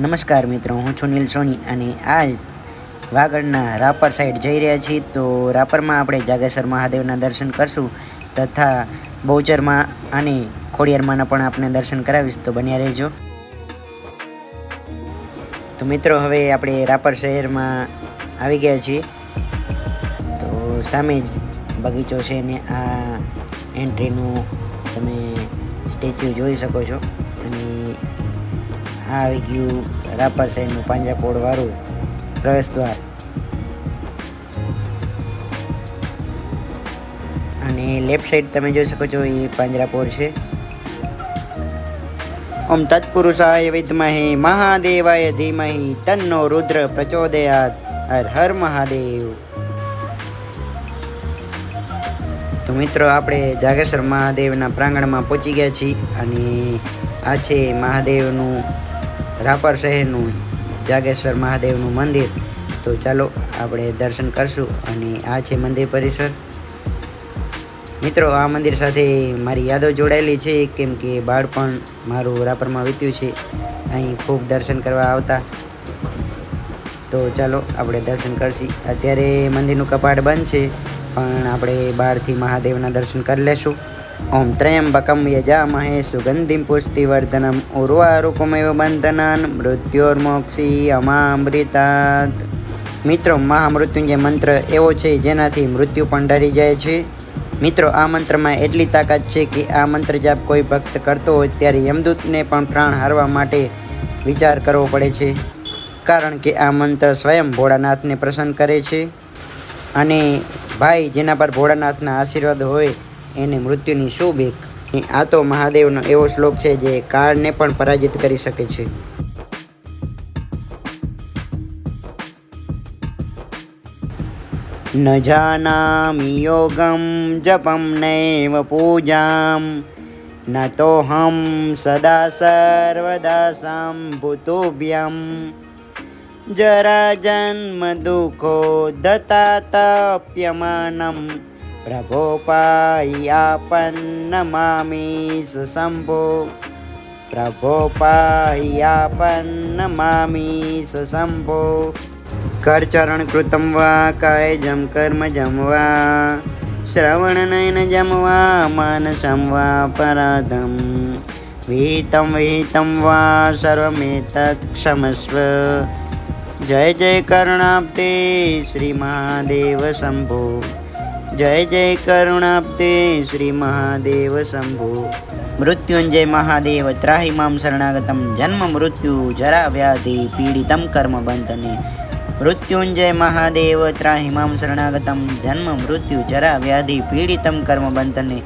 નમસ્કાર મિત્રો, હું છું નીલ સોની અને આજ વાગડના રાપર સાઈડ જઈ રહ્યા છીએ. તો રાપરમાં આપણે જાગેશ્વર મહાદેવના દર્શન કરશું તથા બહુચરમાં અને ખોડિયારમાંના પણ આપણે દર્શન કરાવીશ. તો બન્યા રહેજો. તો મિત્રો, હવે આપણે રાપર શહેરમાં આવી ગયા છીએ. તો સામે જ બગીચો છે ને આ એન્ટ્રીનું તમે સ્ટેચ્યુ જોઈ શકો છો. અને આવી ગયું રાપર શહેરનું પાંજરાપોળ વાળું પ્રવેશ દ્વાર. અને લેફ્ટ સાઈડ તમે જોઈ શકો છો, એ પાંજરાપોળ છે. ઓમ તત્પુરુષાય વિદ્મહે મહાદેવાય ધીમહિ તન્નો રુદ્ર પ્રચોદયાત, હર હર મહાદેવ. તો મિત્રો, આપણે જાગેશ્વર મહાદેવના પ્રાંગણમાં પહોંચી ગયા છીએ અને આ છે મહાદેવનું રાપર શહેરનું જાગેશ્વર મહાદેવનું મંદિર. તો ચાલો આપણે દર્શન કરશું અને આ છે મંદિર પરિસર. મિત્રો, આ મંદિર સાથે મારી યાદો જોડાયેલી છે, કેમ કે બાળપણ મારું રાપરમાં વીત્યું છે. અહીં ખૂબ દર્શન કરવા આવતા. તો ચાલો આપણે દર્શન કરશી. અત્યારે મંદિરનું કપાટ બંધ છે, પણ આપણે બહારથી મહાદેવના દર્શન કરી લેશું. ઓમ ત્રયંબકમ યજામહે સુગંધિમ પુષ્ટિવર્ધનમ ઉર્વારુકમેવ બંધનાન મૃત્યોર્મોક્ષી અમામૃતાત મિત્રો મહામૃત્યુંજય મંત્ર એવો છે જેનાથી મૃત્યુ પણ ડરી જાય છે। મિત્રો, આ મંત્રમાં એટલી તાકાત છે કે આ મંત્ર જાપ કોઈ ભક્ત કરતો હોય ત્યારે યમદૂતને પણ પ્રાણ હારવા માટે વિચાર કરવો પડે છે। કારણ કે આ મંત્ર સ્વયં ભોળાનાથને પ્રસન્ન કરે છે અને ભાઈ જેના પર ભોળાનાથના આશીર્વાદ હોય એને મૃત્યુની શું બીક? આ તો મહાદેવનો એવો શ્લોક છે જે કાળને પણ પરાજિત કરી શકે છે. ન જાનામિ યોગમ જપમ નૈવ પૂજામ, ન તોહમ સદા સર્વદા સંભુતુભ્યમ. જરા જન્મ દુઃખો દતાતપ્યમાનમ પ્રભોપાયાપન્નમામી સશંભો કરચરણ કૃતમ વા કાયજમ કર્મજમ વા શ્રવણનયન वा। વા માનસમ વા પરાધમ વિહિતમ વિહિતમ વા સર્વમેતત્ ક્ષમસ્વ જય જય કરુણાબ્દે શ્રી મહાદેવ શંભો જય જય કરુણાબ્દે શ્રી મહાદેવ શંભુ. મૃત્યુંજય મહાદેવ ત્રાહી મામ શરણાગતમ. જન્મ મૃત્યુ જરા વ્યાધિ પીડિતમ કર્મ બંધને. મૃત્યુંજય મહાદેવ ત્રાહી મામ શરણાગતમ. જન્મ મૃત્યુ જરા વ્યાધિ પીડિતમ કર્મ બંધને.